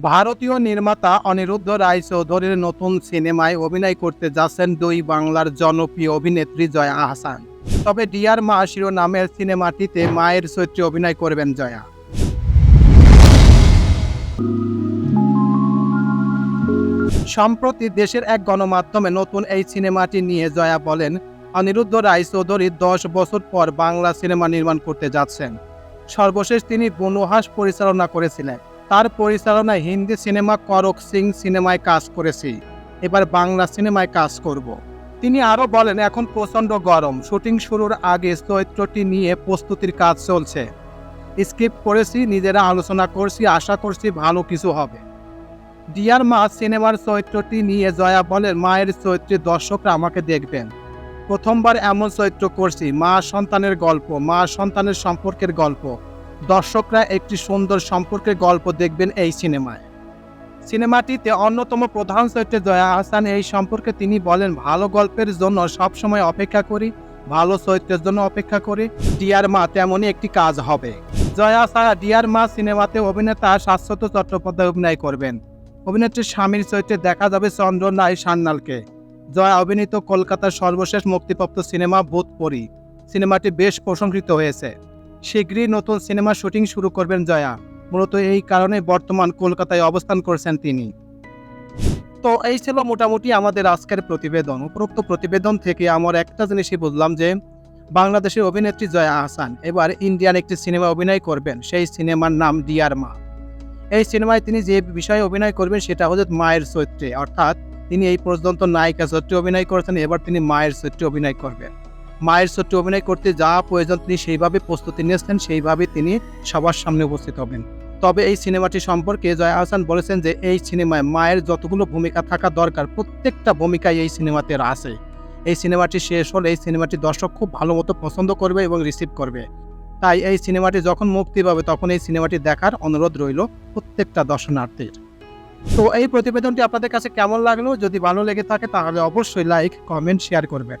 ভারতীয় নির্মাতা অনিরুদ্ধ রায় চৌধুরীর নতুন সিনেমায় অভিনয় করতে যাচ্ছেন দুই বাংলার জনপ্রিয় অভিনেত্রী জয়া আহসান তবে ডিয়ার মা শিরোনামের সিনেমাটিতে মায়ের চরিত্রে অভিনয় করবেন জয়া। সম্প্রতি দেশের এক গণমাধ্যমে নতুন এই সিনেমাটি নিয়ে জয়া বলেন, অনিরুদ্ধ রায় চৌধুরী দশ বছর পর বাংলা সিনেমা নির্মাণ করতে যাচ্ছেন। সর্বশেষ তিনি বনহাস পরিচালনা করেছিলেন। তার পরিচালনায় হিন্দি সিনেমা করক সিং সিনেমায় কাজ করেছি। এবার বাংলা সিনেমায় কাজ করব। তিনি আরও বলেন, এখন প্রচণ্ড গরম। শুটিং শুরুর আগে চরিত্রটি নিয়ে প্রস্তুতির কাজ চলছে। স্ক্রিপ্ট করেছি, নিজেরা আলোচনা করছি, আশা করছি ভালো কিছু হবে। ডিয়ার মা, সিনেমার চরিত্রটি নিয়ে জয়া বলেন, মায়ের চরিত্রে দর্শকরা আমাকে দেখবেন। প্রথমবার এমন চরিত্র করছি। মা সন্তানের গল্প, মা সন্তানের সম্পর্কের গল্প। দর্শকরা একটি সুন্দর সম্পর্কের গল্প দেখবেন এই সিনেমায়। সিনেমাটিতে অন্যতম প্রধান চরিত্রে জয়া আহসান, এই সম্পর্কে তিনি বলেন, ভালো গল্পের জন্য সবসময় অপেক্ষা করি, ভালো চরিত্রের জন্য অপেক্ষা করি, ডিয়ার মা তেমনই একটি কাজ হবে। জয়া ছাড়া ডিয়ার মা সিনেমাতে অভিনেতা শাশ্বত চট্টোপাধ্যায় অভিনয় করবেন। অভিনেত্রীর স্বামীর চরিত্রে দেখা যাবে চন্দ্রনায় সান্যালকে। জয়া অভিনীত কলকাতার সর্বশেষ মুক্তিপ্রাপ্ত সিনেমা ভূতপরি সিনেমাটি বেশ প্রশংসিত হয়েছে। শীঘ্রই নতুন সিনেমা শুটিং শুরু করবেন জয়া। মূলত এই কারণে বর্তমান কলকাতায় অবস্থান করছেন তিনি। তো এই ছিল মোটামুটি আমাদের আজকের প্রতিবেদন। উপরোক্ত প্রতিবেদন থেকে আমার একটা জিনিসই বুঝলাম যে, বাংলাদেশের অভিনেত্রী জয়া আহসান এবার ইন্ডিয়ান একটি সিনেমা অভিনয় করবেন। সেই সিনেমার নাম ডিয়ার মা। এই সিনেমায় তিনি যে বিষয়ে অভিনয় করবেন সেটা হচ্ছে মায়ের চরিত্রে। অর্থাৎ তিনি এই পর্যন্ত নায়িকা চরিত্রে অভিনয় করেছেন, এবার তিনি মায়ের চরিত্রে অভিনয় করবেন। মায়ের চরিত্রে অভিনয় করতে যা প্রয়োজন তিনি সেইভাবে প্রস্তুতি নিয়েছেন, সেইভাবে তিনি সবার সামনে উপস্থিত হবেন। তবে এই সিনেমাটি সম্পর্কে জয়া আহসান বলেছেন যে, এই সিনেমায় মায়ের যতগুলো ভূমিকা থাকা দরকার, প্রত্যেকটা ভূমিকাই এই সিনেমাতে আছে। এই সিনেমাটি শেষ হলে এই সিনেমাটি দর্শক খুব ভালো মতো পছন্দ করবে এবং রিসিভ করবে। তাই এই সিনেমাটি যখন মুক্তি পাবে, তখন এই সিনেমাটি দেখার অনুরোধ রইল প্রত্যেকটা দর্শনার্থীর। তো এই প্রতিবেদনটি আপনাদের কাছে কেমন লাগল? যদি ভালো লেগে থাকে, তাহলে অবশ্যই লাইক কমেন্ট শেয়ার করবেন।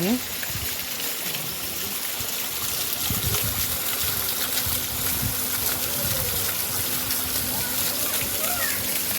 네.